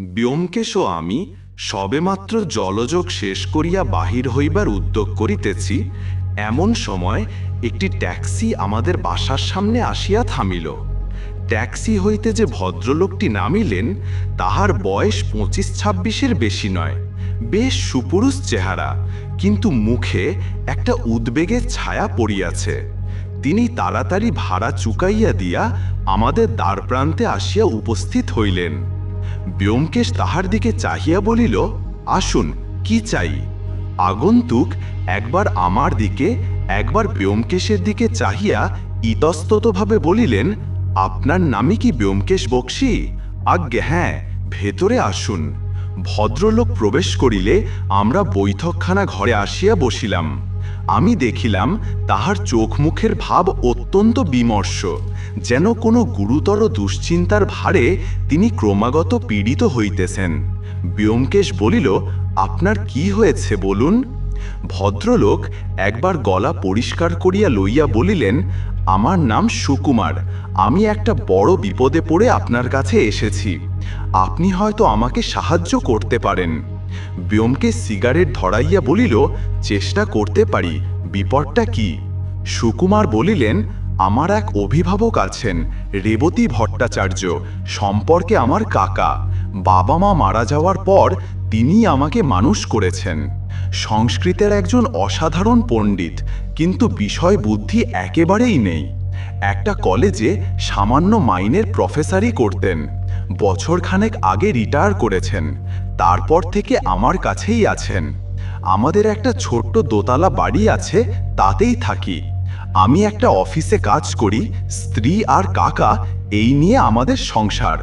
ব্যোমকেশ ও আমি সবেমাত্র জলযোগ শেষ করিয়া বাহির হইবার উদ্যোগ করিতেছি, এমন সময় একটি ট্যাক্সি আমাদের বাসার সামনে আসিয়া থামিল। ট্যাক্সি হইতে যে ভদ্রলোকটি নামিলেন, তাহার বয়স পঁচিশ ছাব্বিশের বেশি নয়, বেশ সুপুরুষ চেহারা, কিন্তু মুখে একটা উদ্বেগের ছায়া পড়িয়াছে। তিনি তাড়াতাড়ি ভাড়া চুকাইয়া দিয়া আমাদের দ্বারপ্রান্তে আসিয়া উপস্থিত হইলেন। ব্যোমকেশ তাহার দিকে চাহিয়া বলিল, আসুন, কি চাই? আগন্তুক, একবার আমার দিকে, একবার ব্যোমকেশের দিকে চাহিয়া ইতস্ততভাবে বলিলেন, আপনার নামই কি ব্যোমকেশ বক্সি? আজ্ঞে হ্যাঁ ভেতরে আসুন। ভদ্রলোক প্রবেশ করিলে আমরা বৈঠকখানা ঘরে আসিয়া বসিলাম। আমি দেখিলাম তাহার চোখ মুখের ভাব অত্যন্ত বিমর্ষ। যেন কোনো গুরুতর দুশ্চিন্তার ভারে তিনি ক্রমাগত পীড়িত হইতেছেন। ব্যোমকেশ বলিল, আপনার কি হয়েছে বলুন? ভদ্রলোক একবার গলা পরিষ্কার করিয়া লইয়া বলিলেন, আমার নাম সুকুমার। আমি একটা বড় বিপদে পড়ে আপনার কাছে এসেছি। আপনি হয়তো আমাকে সাহায্য করতে পারেন। ব্যোমকে সিগারেট ধরাইয়া বলিল, চেষ্টা করতে পারি। বিপদটা কি? সুকুমার বলিলেন আমার এক অভিভাবক আছেন, রেবতী ভট্টাচার্য। সম্পর্কে আমার কাকা। বাবা মা মারা যাওয়ার পর তিনি আমাকে মানুষ করেছেন। সংস্কৃতের একজন অসাধারণ পণ্ডিত, কিন্তু বিষয় বুদ্ধি একেবারেই নেই। একটা কলেজে সামান্য মাইনের প্রফেসরই করতেন। বছরখানেক আগে রিটায়ার করেছেন। তারপর থেকে আমার কাছেই আছেন। আমাদের একটা ছোট্ট দোতলা বাড়ি আছে, তাতেই থাকি। আমি একটা অফিসে কাজ করি, স্ত্রী আর কাকা, এই নিয়ে আমাদের সংসার।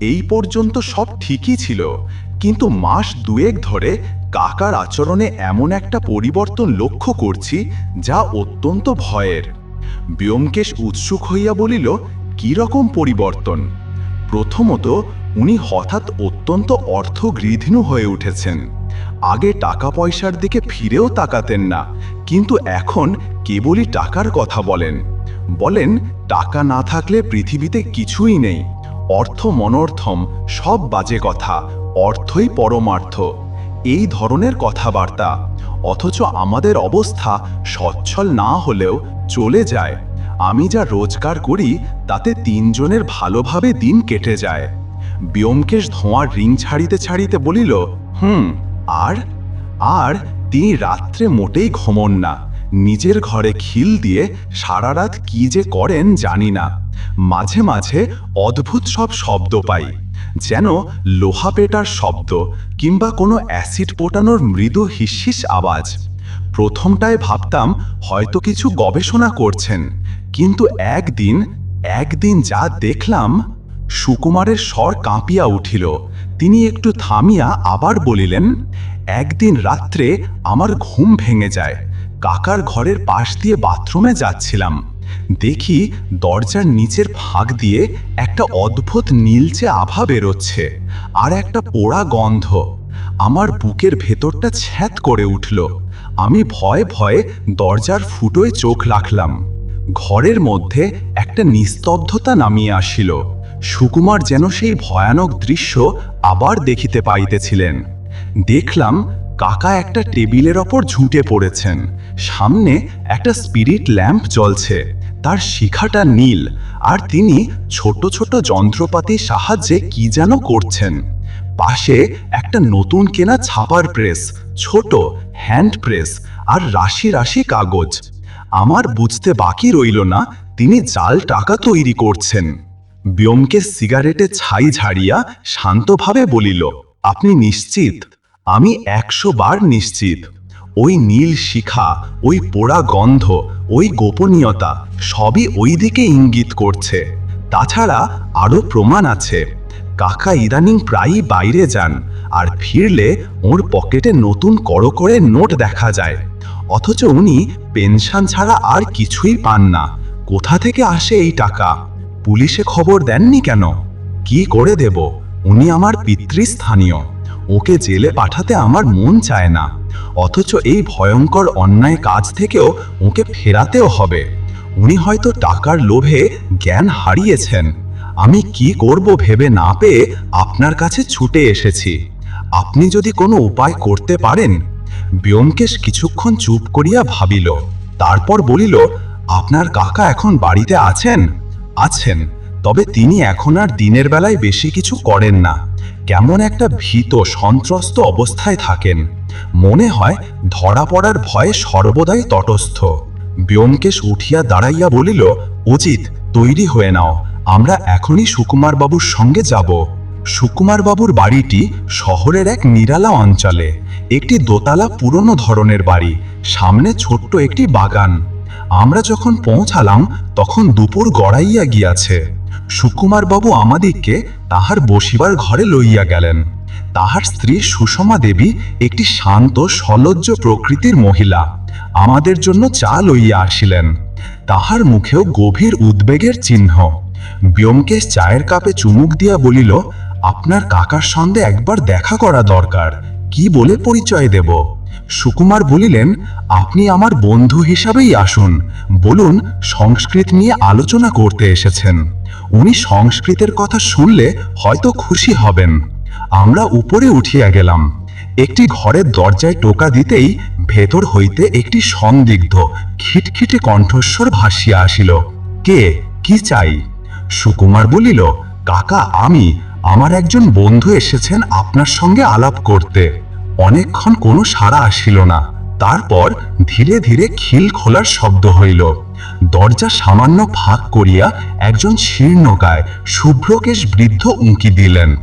এই পর্যন্ত সব ঠিকই ছিল, কিন্তু মাস দুয়েক ধরে কাকার আচরণে এমন একটা পরিবর্তন লক্ষ্য করছি, যা অত্যন্ত ভয়ের। ব্যোমকেশ উৎসুক হইয়া বলিল রকম পরিবর্তন? প্রথমত, উনি হঠাৎ অত্যন্ত অর্থগৃধিনু হয়ে উঠেছেন। আগে টাকা পয়সার দিকে ফিরেও তাকাতেন না, কিন্তু এখন কেবলই টাকার কথা বলেন। বলেন, টাকা না থাকলে পৃথিবীতে কিছুই নেই। অর্থ মনর্থম, সব বাজে কথা, অর্থই পরমার্থ। এই ধরনের কথাবার্তা, অথচ আমাদের অবস্থা সচ্ছল না হলেও চলে যায়। আমি যা রোজগার করি, তাতে তিনজনের ভালোভাবে দিন কেটে যায়। ব্যোমকেশ ধোঁয়ার রিং ছাড়িতে ছাড়িতে বলিল, হুম আর? আর তিনি রাত্রে মোটেই ঘুমন না। নিজের ঘরে খিল দিয়ে সারা রাত কি যে করেন জানি না। মাঝে মাঝে অদ্ভুত সব শব্দ পাই, যেন লোহা পেটার শব্দ কিংবা কোনো অ্যাসিড পোটানোর মৃদু হিসহিস আওয়াজ। প্রথমটায় ভাবতাম হয়তো কিছু গবেষণা করছেন, কিন্তু একদিন একদিন যা দেখলাম, সুকুমারের স্বর কাঁপিয়া উঠিল। তিনি একটু থামিয়া আবার বলিলেন, একদিন রাত্রে আমার ঘুম ভেঙে যায়। কাকার ঘরের পাশ দিয়ে বাথরুমে যাচ্ছিলাম। দেখি দরজার নিচের ফাঁক দিয়ে একটা অদ্ভুত নীলচে আভা বেরোচ্ছে আর একটা পোড়া গন্ধ। আমার বুকের ভেতরটা ছ্যাত করে উঠল। আমি ভয়ে ভয়ে দরজার ফুটোয় চোখ রাখলাম। ঘরের মধ্যে একটা নিস্তব্ধতা নামিয়ে আসিল। সুকুমার যেন সেই ভয়ানক দৃশ্য আবার দেখিতে পাইতেছিলেন। দেখলাম কাকা একটা টেবিলের ওপর ঝুঁটে পড়েছেন। সামনে একটা স্পিরিট ল্যাম্প জ্বলছে। তার শিখাটা নীল, আর তিনি ছোট ছোট যন্ত্রপাতির সাহায্যে কি যেন করছেন। পাশে একটা নতুন কেনা ছাপার প্রেস, ছোট হ্যান্ড প্রেস, আর রাশি রাশি কাগজ। আমার বুঝতে বাকি রইল না, তিনি জাল টাকা তৈরি করছেন। ব্যোমকে সিগারেটে ছাই ঝাড়িয়া শান্তভাবে বলিল, আপনি নিশ্চিত? আমি একশো বার নিশ্চিত। ওই নীল শিখা, ওই পোড়া গন্ধ, ওই গোপনীয়তা সবই ওই দিকে ইঙ্গিত করছে। তাছাড়া আরও প্রমাণ আছে। কাকা ইদানিং প্রায়ই বাইরে যান, আর ফিরলে ওর পকেটে নতুন করো করে নোট দেখা যায়। অথচ উনি পেনশন ছাড়া আর কিছুই পান না। কোথা থেকে আসে এই টাকা? পুলিশে খবর দেননি কেন? কি করে দেব? উনি আমার পিতৃস্থানীয়। ওকে জেলে পাঠাতে আমার মন চায় না। অথচ এই ভয়ঙ্কর অন্যায় কাজ থেকেও ওকে ফেরাতেও হবে। উনি হয়তো টাকার লোভে জ্ঞান হারিয়েছেন। আমি কি করব ভেবে না পেয়ে আপনার কাছে ছুটে এসেছি। আপনি যদি কোনো উপায় করতে পারেন? ব্যোমকেশ কিছুক্ষণ চুপ করিয়া ভাবিল। তারপর বলিল, আপনার কাকা এখন বাড়িতে আছেন? আছেন, তবে তিনি এখন আর দিনের বেলায় বেশি কিছু করেন না। কেমন একটা ভীত সন্ত্রস্ত অবস্থায় থাকেন। মনে হয় ধরা পড়ার ভয়ে সর্বদাই তটস্থ। ব্যোমকেশ উঠিয়া দাঁড়াইয়া বলিল, উচিত, তৈরি হয়ে নাও। আমরা এখনই সুকুমার বাবুর সঙ্গে যাব। সুকুমার বাবুর বাড়িটি শহরের এক নিরালা অঞ্চলে। একটি দোতলা পুরনো ধরনের বাড়ি, সামনে ছোট্ট একটি বাগান। আমরা যখন পৌঁছালাম, তখন দুপুর গড়াইয়া গিয়াছে। সুকুমার বাবু আমাদিগকে তাহার বসিবার ঘরে লইয়া গেলেন। তাহার স্ত্রী সুষমা দেবী একটি শান্ত, সলজ্জ প্রকৃতির মহিলা। আমাদের জন্য চা লইয়া আসিলেন। তাহার মুখেও গভীর উদ্বেগের চিহ্ন। ব্যোমকেশ চায়ের কাপে চুমুক দিয়া বলিল, আপনার কাকার সঙ্গে একবার দেখা করা দরকার। কি বলে পরিচয় দেব? সুকুমার বলিলেন, আপনি আমার বন্ধু হিসাবেই আসুন। বলুন, সংস্কৃত নিয়ে আলোচনা করতে এসেছেন। উনি সংস্কৃতের কথা শুনলে হয়তো খুশি হবেন। আমরা উপরে উঠিয়া গেলাম। একটি ঘরের দরজায় টোকা দিতেই ভেতর হইতে একটি সন্দিগ্ধ, খিটখিটে কণ্ঠস্বর ভাসিয়া আসিল। কে? কি চাই? সুকুমার বলিল, কাকা, আমি, আমার একজন বন্ধু এসেছেন আপনার সঙ্গে আলাপ করতে। অনেকক্ষণ কোনো সাড়া আসিল না। তারপর ধীরে ধীরে খিল খোলার শব্দ হইল। দরজা সামান্য ফাঁক করিয়া একজন শীর্ণকায় শুভ্রকেশ বৃদ্ধ উঁকি দিলেন।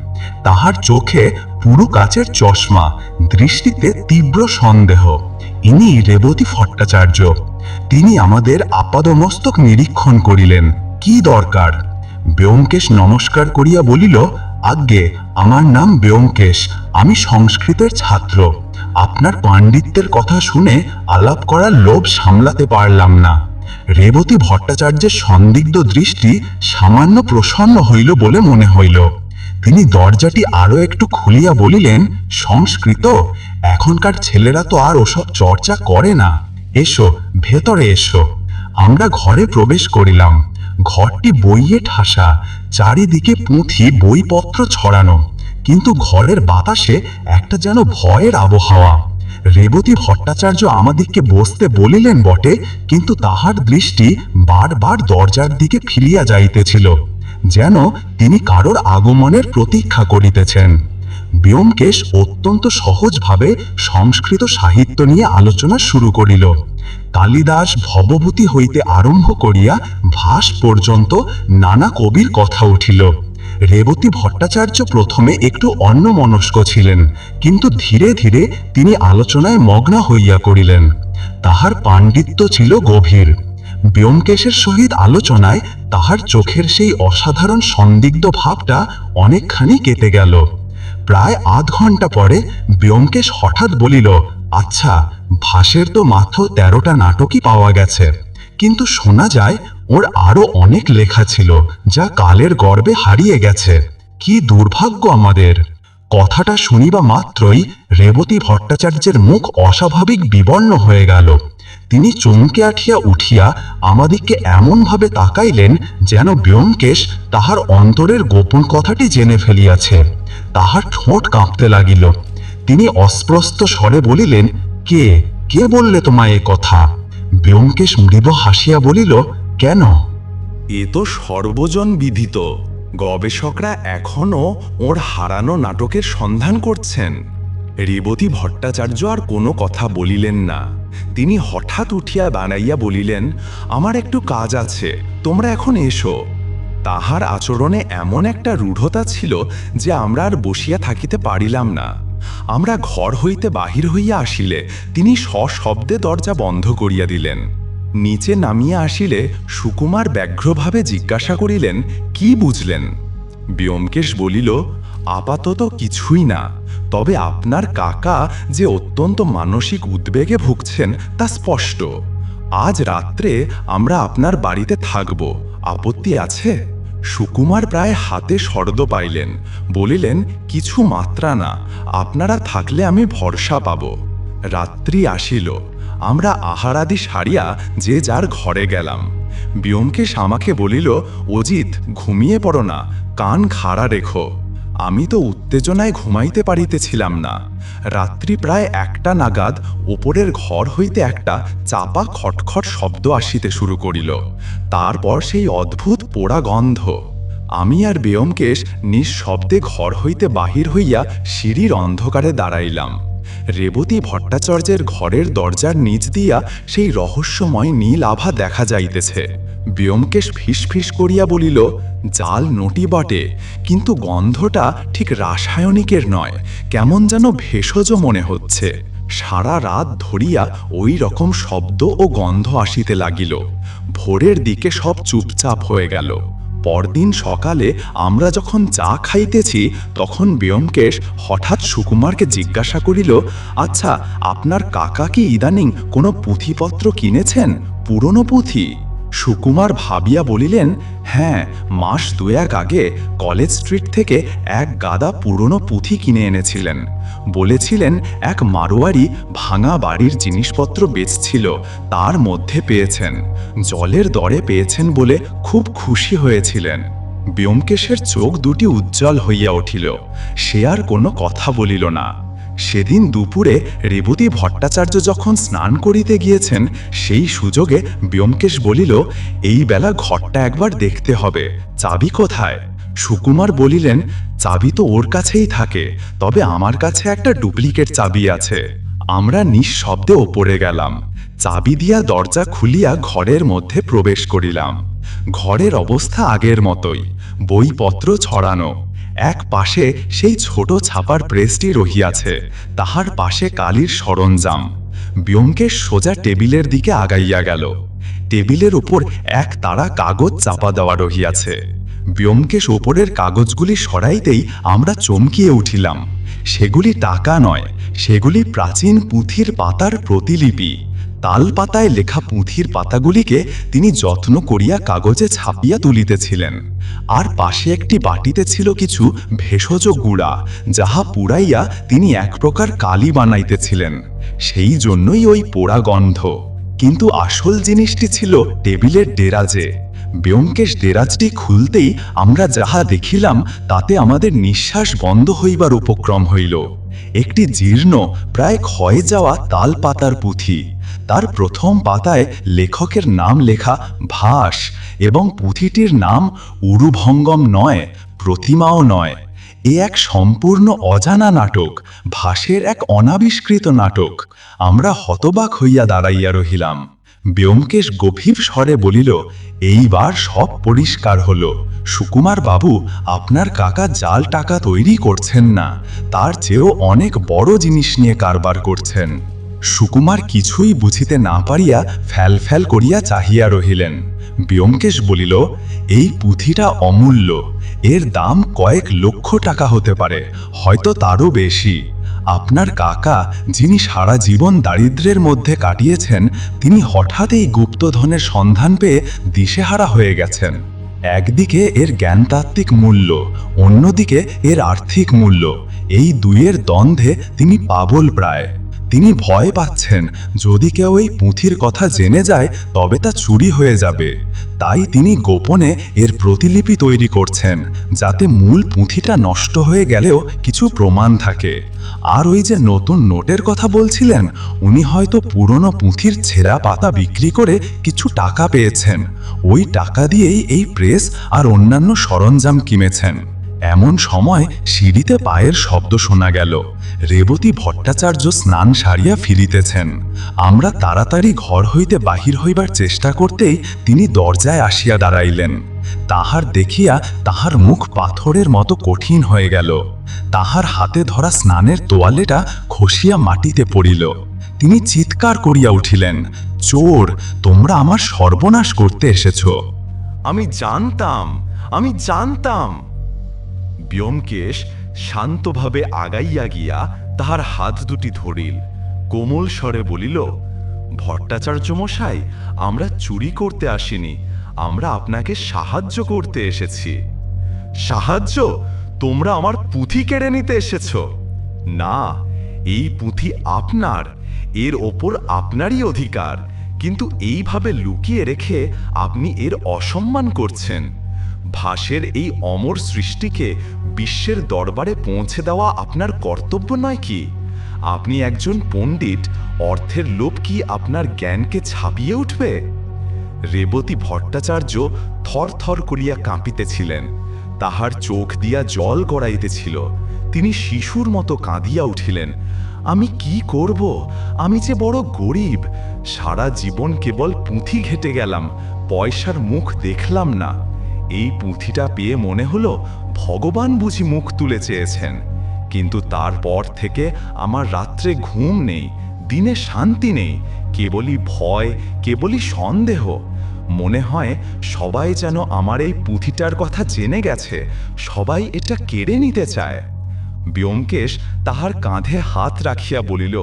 তাহার চোখে পুরু কাচের চশমা, দৃষ্টিতে তীব্র সন্দেহ। ইনি রেবতী ভট্টাচার্য। তিনি আমাদের আপাদমস্তক নিরীক্ষণ করিলেন। কি দরকার? ব্যোমকেশ নমস্কার করিয়া বলিল আজ্ঞে আমার নাম ব্যোমকেশ, আমি সংস্কৃতের ছাত্র। আপনার পাণ্ডিত্যের কথা শুনে আলাপ করার লোভ সামলাতে পারলাম না। রেবতী ভট্টাচার্যের সন্দিগ্ধ দৃষ্টি সামান্য প্রসন্ন হইল বলে মনে হইল। তিনি দরজাটি আরও একটু খুলিয়া বলিলেন, সংস্কৃত? এখনকার ছেলেরা তো আর ওসব চর্চা করে না। এসো, ভেতরে এসো। আমরা ঘরে প্রবেশ করিলাম। ঘরটি বইয়ে ঠাসা, চারিদিকে পুঁথি, বইপত্র ছড়ানো। কিন্তু ঘরের বাতাসে একটা যেন ভয়ের আবহাওয়া। রেবতী ভট্টাচার্য আমাদিগকে বসতে বলিলেন বটে, কিন্তু তাহার দৃষ্টি বারবার দরজার দিকে ফিরিয়া যাইতেছিল, যেন তিনি কারোর আগমনের প্রতীক্ষা করিতেছেন। ব্যোমকেশ অত্যন্ত সহজভাবে সংস্কৃত সাহিত্য নিয়ে আলোচনা শুরু করিল। কালিদাস ভবভূতি হইতে আরম্ভ করিয়া ভাস পর্যন্ত নানা কবির কথা উঠিল। রেবতী ভট্টাচার্য প্রথমে একটু অন্যমনস্ক ছিলেন, কিন্তু ধীরে ধীরে তিনি আলোচনায় মগ্ন হইয়া করিলেন। তাহার পাণ্ডিত্য ছিল গভীর। ব্যোমকেশের সহিত আলোচনায় তাহার চোখের সেই অসাধারণ সন্দিগ্ধ ভাবটা অনেকখানি কেটে গেল। প্রায় আধ ঘণ্টা পরে ব্যোমকেশ হঠাৎ বলিল আচ্ছা ভাসের তো মাত্র তেরোটা নাটকই পাওয়া গেছে। কিন্তু শোনা যায়, ওর আরও অনেক লেখা ছিল, যা কালের গর্বে হারিয়ে গেছে। কি দুর্ভাগ্য আমাদের। কথাটা শুনিবা মাত্রই রেবতী ভট্টাচার্যের মুখ অস্বাভাবিক বিবর্ণ হয়ে গেল। তিনি চমকে আঠিয়া উঠিয়া আমাদিগকে এমনভাবে তাকাইলেন যেন ব্যোমকেশ তাহার অন্তরের গোপন কথাটি জেনে ফেলিয়াছে। তাহার ঠোঁট কাঁপতে লাগিল। তিনি অস্পষ্ট স্বরে বলিলেন, কে কে বললে তোমায় এ কথা? ব্যোমকেশ মৃদু হাসিয়া বলিল, কেন? এ তো সর্বজন বিদিত গবেষকরা এখনও ওর হারানো নাটকের সন্ধান করছেন। রেবতী ভট্টাচার্য আর কোনো কথা বলিলেন না। তিনি হঠাৎ উঠিয়া বানাইয়া বলিলেন, আমার একটু কাজ আছে, তোমরা এখন এসো। তাহার আচরণে এমন একটা রূঢ়তা ছিল যে আমরা আর বসিয়া থাকিতে পারিলাম না। আমরা ঘর হইতে বাহির হইয়া আসিলে, তিনি সশব্দে দরজা বন্ধ করিয়া দিলেন। নিচে নামিয়া আসিলে সুকুমার ব্যগ্রভাবে জিজ্ঞাসা করিলেন, কি বুঝলেন? ব্যোমকেশ বলিল, আপাতত কিছুই না, তবে আপনার কাকা যে অত্যন্ত মানসিক উদ্বেগে ভুগছেন তা স্পষ্ট। আজ রাত্রে আমরা আপনার বাড়িতে থাকব। আপত্তি আছে? সুকুমার প্রায় হাতে সর্দ পাইলেন। বলিলেন, কিছু মাত্রা না, আপনারা থাকলে আমি ভরসা পাব। রাত্রি আসিল। আমরা আহারাদি সারিয়া যে যার ঘরে গেলাম। ব্যোমকেশ আমাকে বলিল, অজিত, ঘুমিয়ে পড়ো না, কান খাড়া রেখো। আমি তো উত্তেজনায় ঘুমাইতে পারিতেছিলাম না। রাত্রি প্রায় একটা নাগাদ ওপরের ঘর হইতে একটা চাপা খটখট শব্দ আসিতে শুরু করিল। তারপর সেই অদ্ভুত পোড়া গন্ধ। আমি আর বেয়মকেশ নিঃশব্দে ঘর হইতে বাহির হইয়া সিঁড়ির অন্ধকারে দাঁড়াইলাম। রেবতী ভট্টাচার্যের ঘরের দরজার নিচ দিয়া সেই রহস্যময় নীল আভা দেখা যাইতেছে। ব্যোমকেশ ফিস ফিস করিয়া বলিল, জাল নটি বটে, কিন্তু গন্ধটা ঠিক রাসায়নিকের নয়, কেমন যেন ভেষজ মনে হচ্ছে। সারা রাত ধরিয়া ওই রকম শব্দ ও গন্ধ আসিতে লাগিল। ভোরের দিকে সব চুপচাপ হয়ে গেল। পরদিন সকালে আমরা যখন চা খাইতেছি, তখন ব্যোমকেশ হঠাৎ সুকুমারকে জিজ্ঞাসা করিল আচ্ছা আপনার কাকা কি ইদানিং কোনো পুঁথিপত্র কিনেছেন? পুরনো পুঁথি? সুকুমার ভাবিয়া বলিলেন হ্যাঁ মাস দুয়েক আগে কলেজ স্ট্রিট থেকে এক গাদা পুরনো পুঁথি কিনে এনেছিলেন। বলেছিলেন, এক মারোয়ারি ভাঙা বাড়ির জিনিসপত্র বেচছিল, তার মধ্যে পেয়েছেন। জলের দরে পেয়েছেন বলে খুব খুশি হয়েছিলেন। ব্যোমকেশের চোখ দুটি উজ্জ্বল হইয়া উঠিল, সে আর কোনো কথা বলিল না। সেদিন দুপুরে রেবতী ভট্টাচার্য যখন স্নান করিতে গিয়েছেন, সেই সুযোগে ব্যোমকেশ বলিল, এই বেলা ঘরটা একবার দেখতে হবে। চাবি কোথায়? সুকুমার বলিলেন, চাবি তো ওর কাছেই থাকে, তবে আমার কাছে একটা ডুপ্লিকেট চাবি আছে। আমরা নিঃশব্দে ওপরে গেলাম। চাবি দিয়া দরজা খুলিয়া ঘরের মধ্যে প্রবেশ করিলাম। ঘরের অবস্থা আগের মতোই। বইপত্র ছড়ানো। এক পাশে সেই ছোট ছাপার প্রেসটি রহিয়াছে, তাহার পাশে কালির সরঞ্জাম। ব্যোমকেশ সোজা টেবিলের দিকে আগাইয়া গেল। টেবিলের উপর এক তারা কাগজ চাপা দেওয়া রহিয়াছে। ব্যোমকেশ ওপরের কাগজগুলি সরাইতেই আমরা চমকিয়ে উঠিলাম। সেগুলি টাকা নয়, সেগুলি প্রাচীন পুঁথির পাতার প্রতিলিপি। তাল পাতায় লেখা পুঁথির পাতাগুলিকে তিনি যত্ন করিয়া কাগজে ছাপিয়া তুলিতেছিলেন। আর পাশে একটি বাটিতে ছিল কিছু ভেষজ গুড়া, যাহা পুড়াইয়া তিনি এক প্রকার কালি বানাইতেছিলেন। সেই জন্যই ওই পোড়া গন্ধ। কিন্তু আসল জিনিসটি ছিল টেবিলের ডেরাজে। ব্যোমকেশ ডেরাজটি খুলতেই আমরা যাহা দেখিলাম, তাতে আমাদের নিঃশ্বাস বন্ধ হইবার উপক্রম হইল। একটি জীর্ণ, প্রায় ক্ষয়ে যাওয়া তাল পাতার পুঁথি। তার প্রথম পাতায় লেখকের নাম লেখা ভাস এবং পুঁথিটির নাম উরুভঙ্গম নয়, প্রতিমাও নয়। এ এক সম্পূর্ণ অজানা নাটক, ভাসের এক অনাবিষ্কৃত নাটক। আমরা হতবাক হইয়া দাঁড়াইয়া রহিলাম। ব্যোমকেশ গভীর স্বরে বলিল, এইবার সব পরিষ্কার হলো। সুকুমার বাবু, আপনার কাকা জাল টাকা তৈরি করছেন না। তার চেয়েও অনেক বড় জিনিস নিয়ে কারবার করছেন। সুকুমার কিছুই বুঝিতে না পারিয়া ফ্যাল ফ্যাল করিয়া চাহিয়া রহিলেন। ব্যোমকেশ বলিল, এই পুঁথিটা অমূল্য। এর দাম কয়েক লক্ষ টাকা হতে পারে। হয়তো তারও বেশি। আপনার কাকা যিনি সারা জীবন দারিদ্রের মধ্যে কাটিয়েছেন, তিনি হঠাৎ এই গুপ্তধনের সন্ধান পেয়ে দিশেহারা হয়ে গেছেন। একদিকে এর জ্ঞানতাত্ত্বিক মূল্য, অন্যদিকে এর আর্থিক মূল্য। এই দুইয়ের দ্বন্দ্বে তিনি পাবল প্রায়। তিনি ভয় পাচ্ছেন। যদি কেউ এই পুঁথির কথা জেনে যায়, তবে তা চুরি হয়ে যাবে। তাই তিনি গোপনে এর প্রতিলিপি তৈরি করছেন, যাতে মূল পুঁথিটা নষ্ট হয়ে গেলেও কিছু প্রমাণ থাকে। আর ওই যে নতুন নোটের কথা বলছিলেন, উনি হয়তো পুরনো পুঁথির ছেঁড়া পাতা বিক্রি করে কিছু টাকা পেয়েছেন। ওই টাকা দিয়েই এই প্রেস আর অন্যান্য সরঞ্জাম কিনেছেন। এমন সময় সিঁড়িতে পায়ের শব্দ শোনা গেল। রেবতী ভট্টাচার্য স্নান সারিয়া ফিরিতেছেন। আমরা তাড়াতাড়ি ঘর হইতে বাহির হইবার চেষ্টা করতেই তিনি দরজায় আসিয়া দাঁড়াইলেন। তাহার দেখিয়া তাহার মুখ পাথরের মতো কঠিন হয়ে গেল। তাহার হাতে ধরা স্নানের তোয়ালেটা খসিয়া মাটিতে পড়িল। তিনি চিৎকার করিয়া উঠিলেন, চোর, তোমরা আমার সর্বনাশ করতে এসেছ। আমি জানতাম আমি জানতাম। ব্যোমকেশ শান্তভাবে আগাইয়া গিয়া তাহার হাত দুটি ধরিল। কোমল স্বরে বলিল, ভট্টাচার্য মশাই, আমরা চুরি করতে আসিনি। আমরা আপনাকে সাহায্য করতে এসেছি। সাহায্য? তোমরা আমার পুঁথি কেড়ে নিতে এসেছ। না, এই পুঁথি আপনার। এর ওপর আপনারই অধিকার। কিন্তু এইভাবে লুকিয়ে রেখে আপনি এর অসম্মান করছেন। ভাষের এই অমর সৃষ্টিকে বিশ্বের দরবারে পৌঁছে দেওয়া আপনার কর্তব্য নয় কি? আপনি একজন পণ্ডিত, অর্থের লোভ কি আপনার জ্ঞানকে ছাপিয়ে উঠবে? রেবতী ভট্টাচার্য থর থর করিয়া কাঁপিতেছিলেন, তাহার চোখ দিয়া জল গড়াইতেছিল, তিনি শিশুর মতো কাঁদিয়া উঠিলেন, আমি কি করব? আমি যে বড় গরিব, সারা জীবন কেবল পুঁথি ঘেটে গেলাম, পয়সার মুখ দেখলাম না। এই পুঁথিটা পেয়ে মনে হলো ভগবান বুঝি মুখ তুলে চেয়েছেন। কিন্তু তারপর থেকে আমার রাত্রে ঘুম নেই, দিনে শান্তি নেই, কেবলই ভয়, কেবলই সন্দেহ। মনে হয় সবাই যেন আমার এই পুঁথিটার কথা জেনে গেছে, সবাই এটা কেড়ে নিতে চায়। ব্যোমকেশ তাহার কাঁধে হাত রাখিয়া বলিল,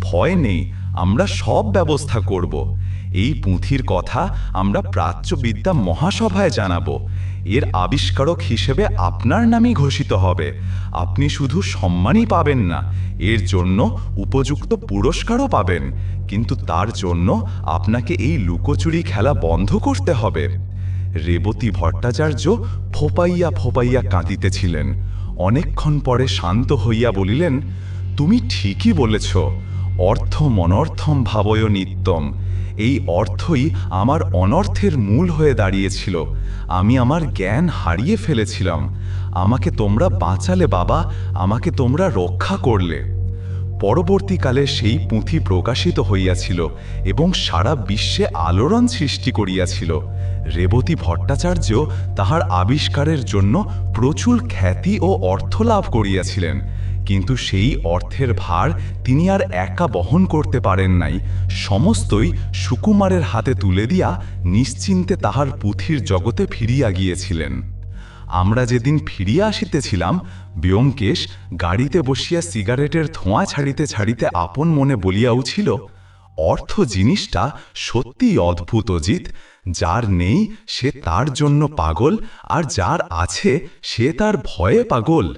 ভয় নেই, আমরা সব ব্যবস্থা করব। এই পুঁথির কথা আমরা প্রাচ্যবিদ্যা মহাসভায় জানাব। এর আবিষ্কারক হিসেবে আপনার নামই ঘোষিত হবে। আপনি শুধু সম্মানই পাবেন না, এর জন্য উপযুক্ত পুরস্কারও পাবেন। কিন্তু তার জন্য আপনাকে এই লুকোচুরি খেলা বন্ধ করতে হবে। রেবতী ভট্টাচার্য ফোপাইয়া ফোপাইয়া কাঁদিতেছিলেন। অনেকক্ষণ পরে শান্ত হইয়া বলিলেন, তুমি ঠিকই বলেছ। অর্থ মনর্থম ভাবয় নিত্যম। এই অর্থই আমার অনর্থের মূল হয়ে দাঁড়িয়েছিল। আমি আমার জ্ঞান হারিয়ে ফেলেছিলাম। আমাকে তোমরা বাঁচালে বাবা, আমাকে তোমরা রক্ষা করলে। পরবর্তীকালে সেই পুঁথি প্রকাশিত হইয়াছিল এবং সারা বিশ্বে আলোড়ন সৃষ্টি করিয়াছিল। রেবতী ভট্টাচার্য তাহার আবিষ্কারের জন্য প্রচুর খ্যাতি ও অর্থ লাভ করিয়াছিলেন। কিন্তু সেই অর্থের ভার তিনি আর একা বহন করতে পারেন নাই। সমস্তই সুকুমারের হাতে তুলে দিয়া নিশ্চিন্তে তাহার পুঁথির জগতে ফিরিয়া গিয়েছিলেন। আমরা যেদিন ফিরিয়া আসিতেছিলাম, ব্যোমকেশ গাড়িতে বসিয়া সিগারেটের ধোঁয়া ছাড়িতে ছাড়িতে আপন মনে বলিয়া উছিল অর্থ জিনিসটা সত্যিই অদ্ভুত অজিত। যার নেই সে তার জন্য পাগল, আর যার আছে সে তার ভয়ে পাগল।